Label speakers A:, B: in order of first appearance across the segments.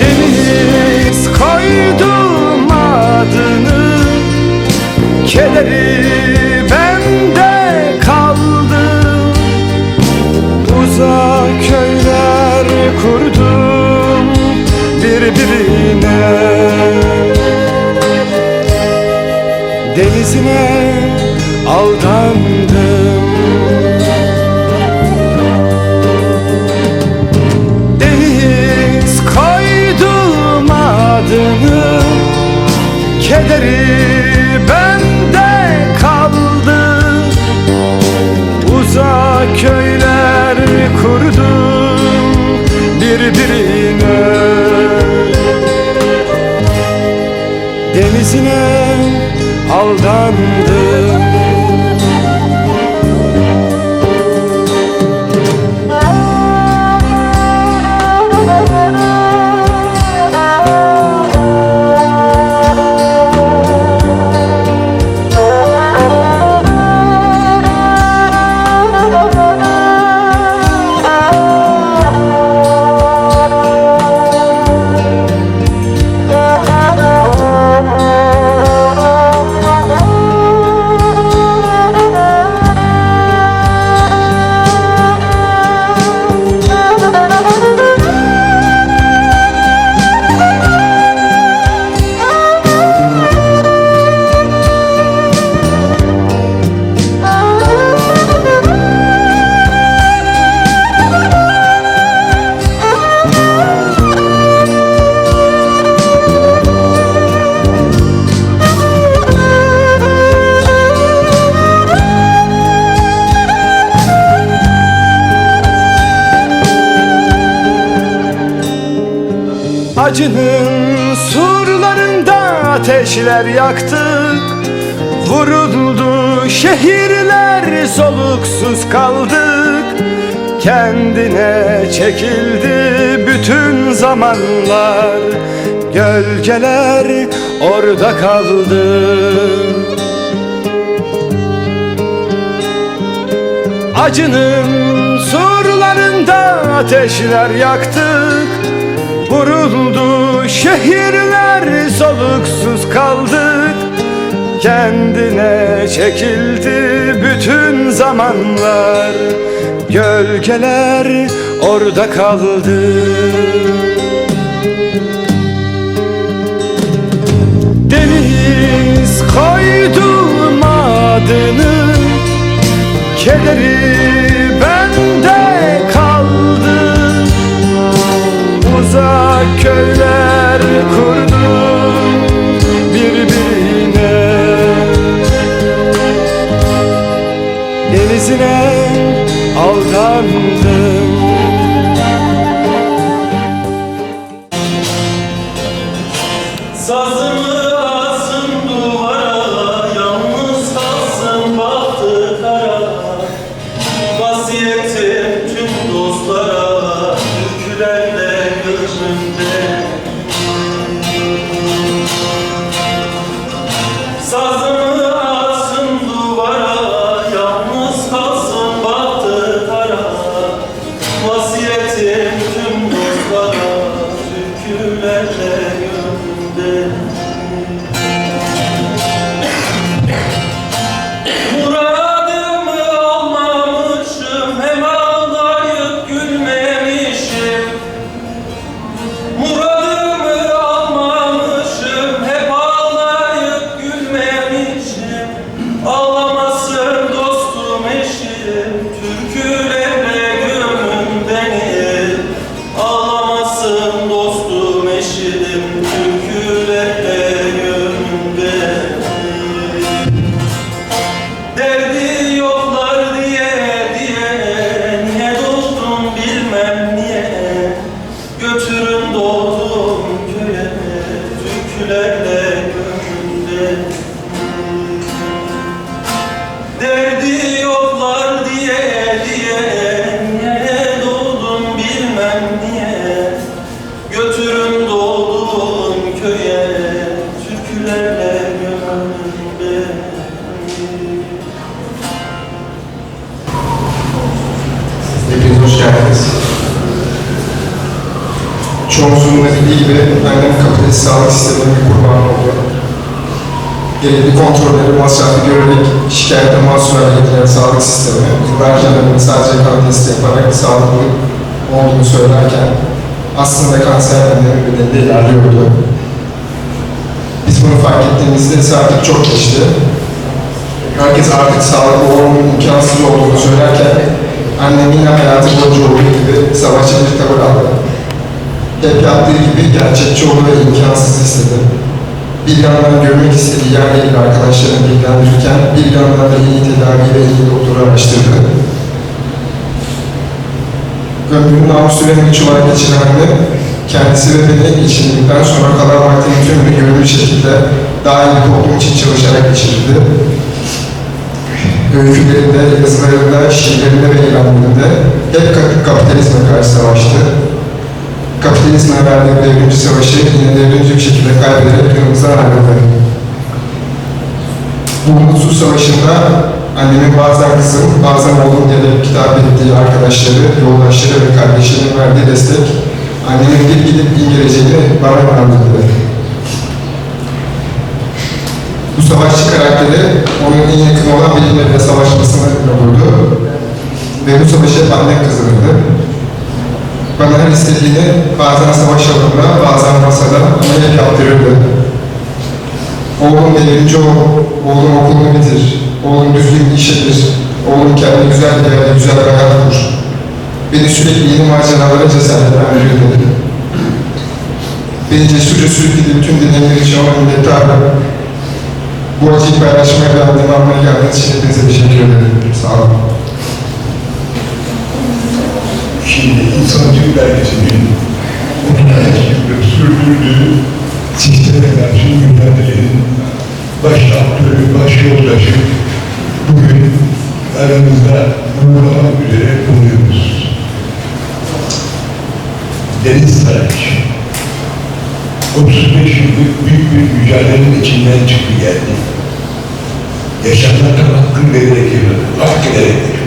A: Deniz koydum adını Kederi Denizine aldandım. Deniz koydum adını Kederi aldandım Acının surlarında ateşler yaktık Vuruldu şehirler soluksuz kaldık. Kendine çekildi bütün zamanlar. Gölgeler orada kaldı. Acının surlarında ateşler yaktık Vuruldu şehirler soluksuz kaldık. Kendine çekildi bütün zamanlar Gölgeler orada kaldı. Deniz koydum adını Kederi Uzak köyler kurdum birbirine. Denizine aldandım
B: doğdum köye
C: Türkülerden gibi annem kapitalist sağlık sisteminin bir kurbanı oldu. Gerekli kontrolleri masraflı görerek şikayete mahsur hale getiren sağlık sistemi, da sadece testi yaparak sağlıklı olduğunu söylerken aslında kanser önlemi bedelinde ilerliyordu. Biz bunu fark ettiğimizde ise çok geçti. Herkes artık sağlıklı olmanın imkansız olduğunu söylerken annem yine hayatı boyunca olduğu gibi savaşçı bir tavır aldı. Hep yaptığı gibi gerçekçi ve imkansız istedi. Bir yandan görmek istediği yerle ilgili arkadaşlarını bilgilendirirken bir yandan da yeni tedavi ve yeni doktoru araştırdı. Ömrünün namuslu ve meçhul olarak geçiren annem, kendisi ve beni geçirdikten sonra kalan vaktinin tümünü gönüllü şekilde daha iyi toplum için çalışarak geçirdi öykülerinde, yazılarında, şiirlerinde ve ilanlarında hep kap- kapitalizme karşı savaştı. Kapitalizme verdiği devrimci savaşı yine devrimci bir şekilde kaybederek yanımızdan ayrıldı. Bu umutsuz savaşında annemin bazen kızım, bazen oğlum diye kitap ettiği arkadaşları, yoldaşları ve kardeşlerinin verdiği destek, annemin bir gidip bir geleceğini bana inandırdı. Bu savaşçı karakteri onun en yakın olan bilimlerle savaşmasını olurdu. Ve bu savaşı hep annem kazanırdı. Bana her istediğini bazen savaş alanında, bazen masada hep yaptırırdı. Oğlum devrimci ol, oğlum okulunu bitir, oğlum düzgün iş yapır, oğlum kendine güzel bir yerde güzel bir hayat kur. Beni sürekli yeni maceralara cesaretlendirirdi. Beni cesurca sürükledi bütün dinleyenler için ona minnettarım. Bu acıyı paylaşmaya ve annemi almaya geldiğiniz için hepinize teşekkür ederim. Sağ olun.
D: Şimdi belgesinin 36 yıldır sürdürdüğü sisteme karşı mücadelenin baş aktörü, baş yoldaşı bugün aramızda uğurlamak üzere bulunuyoruz. Deniz Saraç 35 yıllık büyük bir mücadelenin içinden çıktı geldi. Yaşamlarına hakkını vererek yaşadı, hak ederek yaşadı.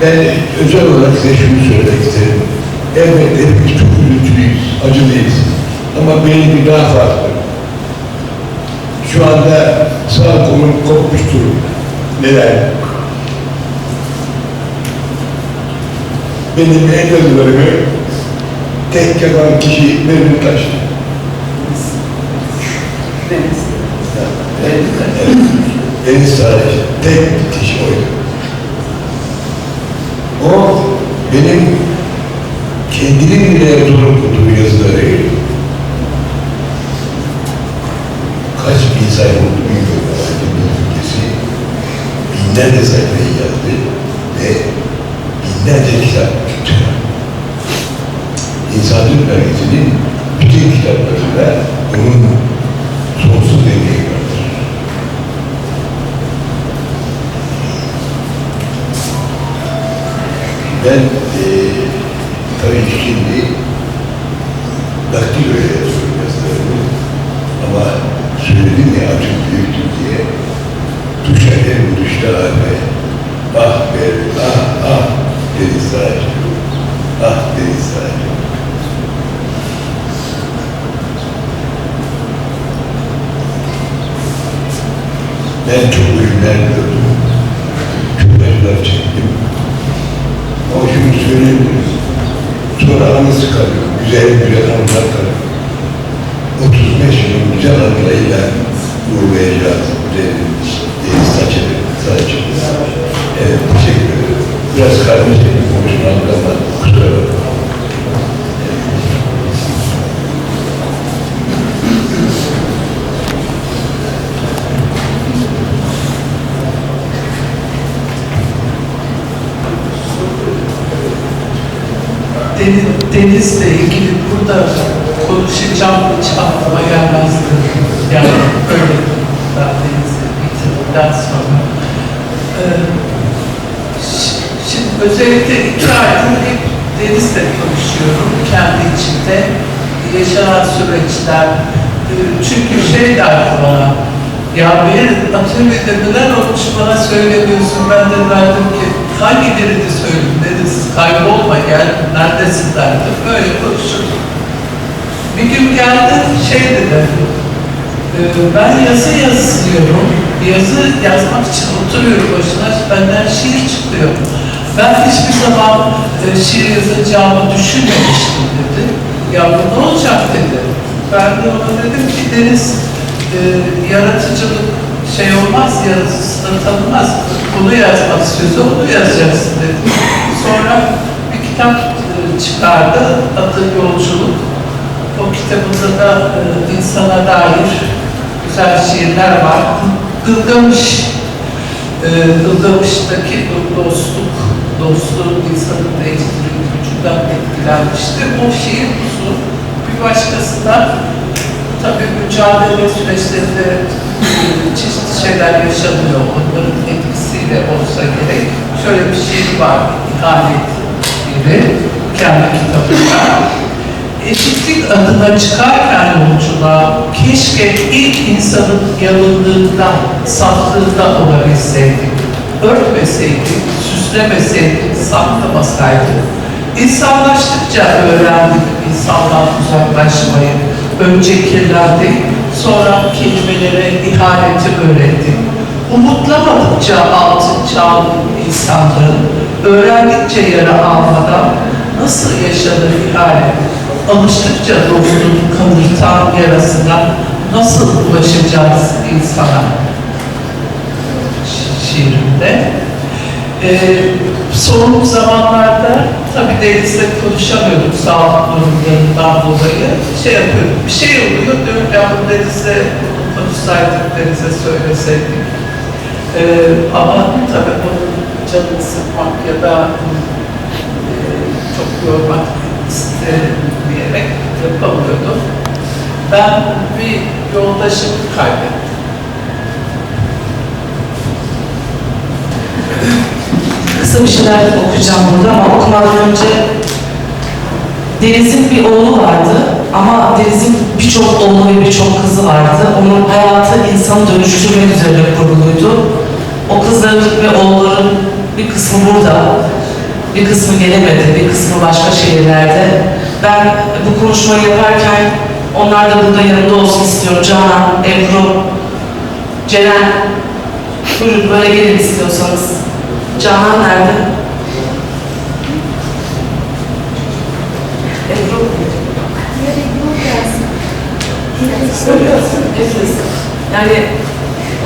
D: Ben özel olarak size şunu söylemek isterim. Elbette hepimiz çok üzüntülüyüz, acılıyız. Ama benimki daha farklı. Şu anda sağ kolum kopmuş durumda. Neden? Benim el yazılarımı tek yapan kişi Mevlüt Taş'tı. Deniz. Evet. Deniz sadece. Tek kişi oydu. O benim kendinin bile zor okuduğu yazıları kaç bin sayfa oldu bilmiyorum Türkçesi binlerce sayfayı yazdı ve binlerce kitap çıktı. İnsanlık Belgesi'nin bütün kitaplarında onun sonsuz emeği vardır. Ben eee tabii şimdi daktiloya yazıyorum yazılarımı ama söyledim ya açık büyüktür diye düşer bu düştü abi. Ah be, ah ah deniz saraycı. Ah deniz saraycı. Ben çok ölümler gördüm. Çok acılar çektim. Söyleyebiliriz. Sonra anısı kalıyor. Güzel güzel anılar kalıyor. 35 yılın güzel anılarıyla uğurlayacağız. Deniz saçını, saçını. Evet, teşekkür ederim. Biraz kardeşlerim konuşmam ama kusura bakma.
E: Deniz, denizle ilgili burada konuşacağım hiç aklıma gelmezdi. Yani öyle ben denizi bitirdikten sonra. Ee, şi- şimdi özellikle iki aydır hep denizle konuşuyorum kendi içimde. Yaşanan süreçler. Ee, Çünkü şey derdi bana, ya bir atölyede neler olmuş bana söylemiyorsun. Ben de derdim ki hangi birini söyleyeyim deniz kaybolma gel neredesin derdim. Böyle konuşurdum. Bir gün geldi şey dedi, "Ee, ben yazı yazıyorum, yazı yazmak için oturuyorum başına, benden şiir çıkıyor. Ben hiçbir zaman e, şiir yazacağımı düşünmemiştim dedi. Ya bu ne olacak dedi. Ben de ona dedim ki Deniz, e, yaratıcılık şey olmaz, yazısına tanımaz. Bunu yazmak istiyorsa onu yazacaksın dedi. Sonra bir kitap e, çıkardı, adı Yolculuk. O kitabında da e, insana dair güzel şiirler var. Gılgamış, e, Gılgamış'taki dostluk, dostluğun insanın değiştirdiği gücünden etkilenmişti. O şiir uzun. Bir başkasından mücadele süreçlerinde çeşitli şeyler yaşanıyor. Onların etkisiyle olsa gerek. Şöyle bir şiir var, ihanet şiiri, kendi kitabında eşitlik adına çıkarken yolculuğa keşke ilk insanın yalınlığından, saflığından olabilseydik. Örtmeseydik, süslemeseydik, saklamasaydık. İnsanlaştıkça öğrendik insandan uzaklaşmayı. Önce kirlendik, sonra kelimelere ihaneti öğrettik. Umutlamadıkça altın çağın insanların, öğrendikçe yara almadan nasıl yaşanır ihanet? Alıştıkça dostluğun kanırtan yarasına nasıl ulaşacağız insana? Şi- Şiirinde. Ee, son zamanlarda tabii denizle konuşamıyorduk sağlık durumlarından dolayı. Şey yapıyorduk, bir şey oluyor diyorum ya bu denizle konuşsaydık, denize söyleseydik. Ee, ama tabii onun canını sıkmak ya da e, çok yormak istemeyerek yapamıyordum. Ben bir yoldaşımı kaybettim.
F: Kısa bir şeyler okuyacağım burada ama okumadan önce Deniz'in bir oğlu vardı ama Deniz'in birçok oğlu ve birçok kızı vardı. Onun hayatı insanı dönüştürmek üzerine kuruluydu. O kızların ve oğulların bir kısmı burada, bir kısmı gelemedi, bir kısmı başka şehirlerde. Ben bu konuşmayı yaparken onlar da burada yanımda olsun istiyorum. Canan, Ebru, Ceren, buyurun böyle gelin istiyorsanız. Canan nerede? Ebru. Yani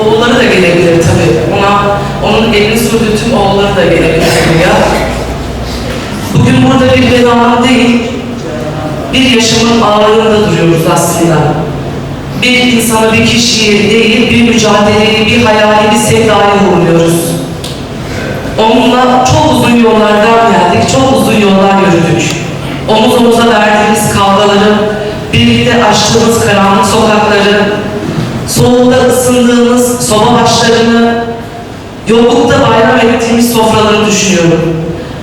F: oğulları da gelebilir tabii. Ona, onun elini sürdüğü tüm oğulları da gelebilir buraya. Bugün burada bir vedanın değil, bir yaşamın ağırlığında duruyoruz aslında. Bir insanı, bir kişiyi değil, bir mücadeleyi, bir hayali, bir sevdayı uğurluyoruz. Onunla çok uzun yollardan geldik, çok uzun yollar yürüdük. Omuz omuza verdiğimiz kavgaları, birlikte açtığımız karanlık sokakları, soğukta ısındığımız soba başlarını, yoklukta bayram ettiğimiz sofraları düşünüyorum.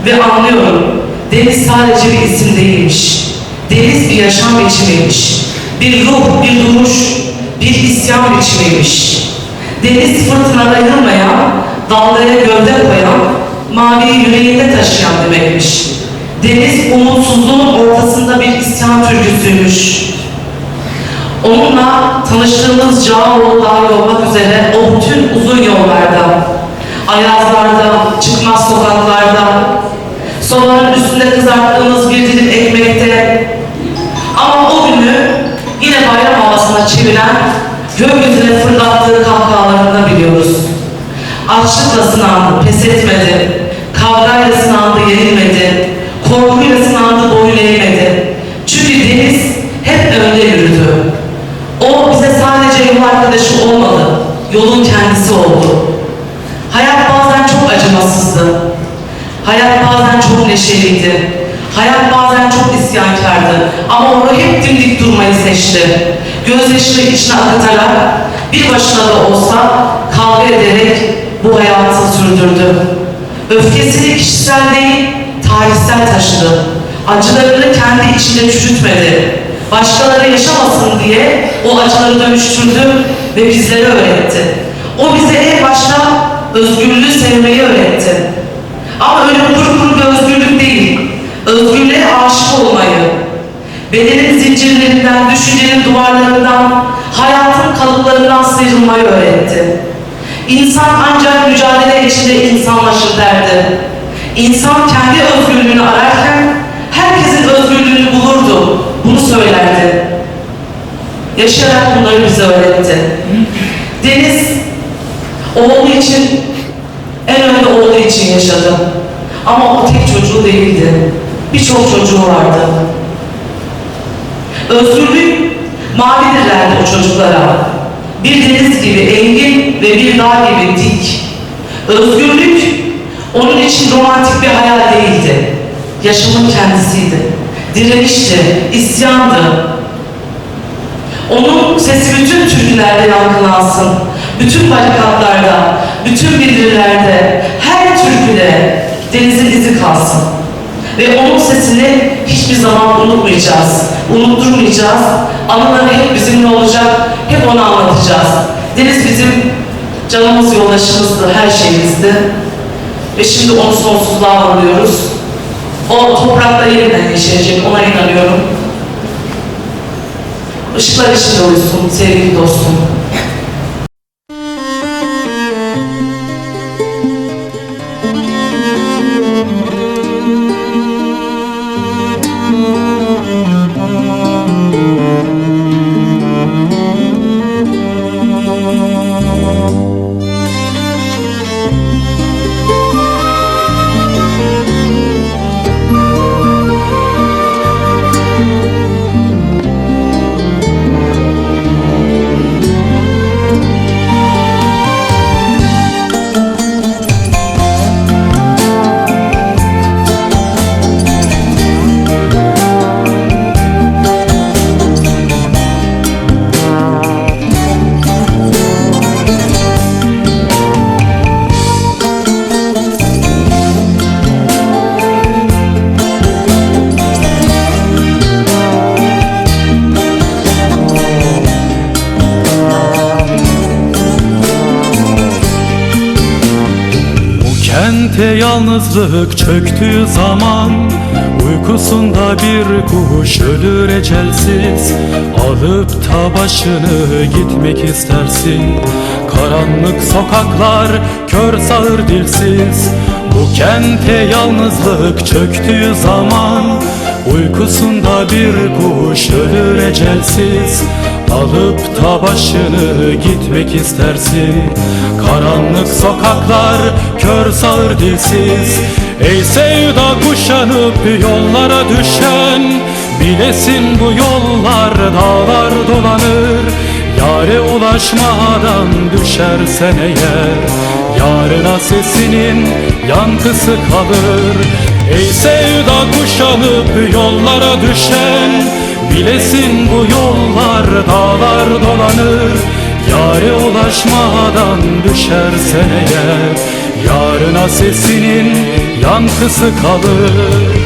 F: Ve anlıyorum, deniz sadece bir isim değilmiş. Deniz bir yaşam biçimiymiş. Bir ruh, bir duruş, bir isyan biçimiymiş. Deniz fırtınada yılmayan, dalgaya gövde koyan, mavi yüreğinde taşıyan demekmiş. Deniz umutsuzluğun ortasında bir isyan türküsüymüş. Onunla tanıştığımız Cağaloğlu dahil olmak üzere o bütün uzun yollarda, ayazlarda, çıkmaz sokaklarda, sobanın üstünde kızarttığımız bir dilim ekmekte, ama o günü yine bayram havasına çeviren, gökyüzüne fırlattığı kahkahalarında biliyoruz. Açlıkla sınandı, pes etmedi. Kavgayla sınandı, yenilmedi. Korkuyla sınandı, boyun eğmedi. Çünkü deniz hep önde yürüdü. O bize sadece yol arkadaşı olmadı, yolun kendisi oldu. Hayat bazen çok acımasızdı. Hayat bazen çok neşeliydi. Hayat bazen çok isyankardı ama o hep dimdik durmayı seçti. Gözyaşını içine akıtarak bir başına da olsa kavga ederek bu hayatı sürdürdü. Öfkesini kişisel değil, tarihsel taşıdı. Acılarını kendi içinde çürütmedi. Başkaları yaşamasın diye o acıları dönüştürdü ve bizlere öğretti. O bize en başta özgürlüğü sevmeyi öğretti. Ama öyle kuru kuru bir özgürlük değil. Özgürlüğe aşık olmayı, bedenin zincirlerinden, düşüncenin duvarlarından, hayatın kalıplarından sıyrılmayı öğretti. İnsan ancak mücadele içinde insanlaşır derdi. İnsan kendi özgürlüğünü ararken herkesin özgürlüğünü bulurdu. Bunu söylerdi. Yaşayarak bunları bize öğretti. Deniz oğlu için en önde oğlu için yaşadı. Ama o tek çocuğu değildi. Birçok çocuğu vardı. Özgürlük derdi o çocuklara. Bir deniz gibi engin ve bir dağ gibi dik. Özgürlük onun için romantik bir hayal değildi. Yaşamın kendisiydi. Direnişti, isyandı. Onun sesi bütün türkülerde yankılansın. Bütün barikatlarda, bütün bildirilerde, her türküde denizin izi kalsın. Ve onun sesini hiçbir zaman unutmayacağız, unutturmayacağız. Anıları hep bizimle olacak, hep onu anlatacağız. Deniz bizim canımız, yoldaşımızdı, her şeyimizdi. Ve şimdi onu sonsuzluğa uğurluyoruz. O toprakta yeniden yaşayacak, ona inanıyorum. Işıklar içinde uyusun sevgili dostum.
G: Yalnızlık çöktüğü zaman. Uykusunda bir kuş ölür ecelsiz. Alıp da başını gitmek istersin. Karanlık sokaklar kör sağır dilsiz. Bu kente yalnızlık çöktüğü zaman. Uykusunda bir kuş ölür ecelsiz Alıp da başını gitmek istersin. Karanlık sokaklar kör sağır dilsiz. Ey sevda kuşanıp yollara düşen Bilesin bu yollar dağlar dolanır. Yare ulaşmadan düşersen eğer Yarına sesinin yankısı kalır Ey sevda kuşanıp yollara düşen Bilesin bu yollar dağlar dolanır. Yare ulaşmadan düşersen eğer Yarına sesinin yankısı kalır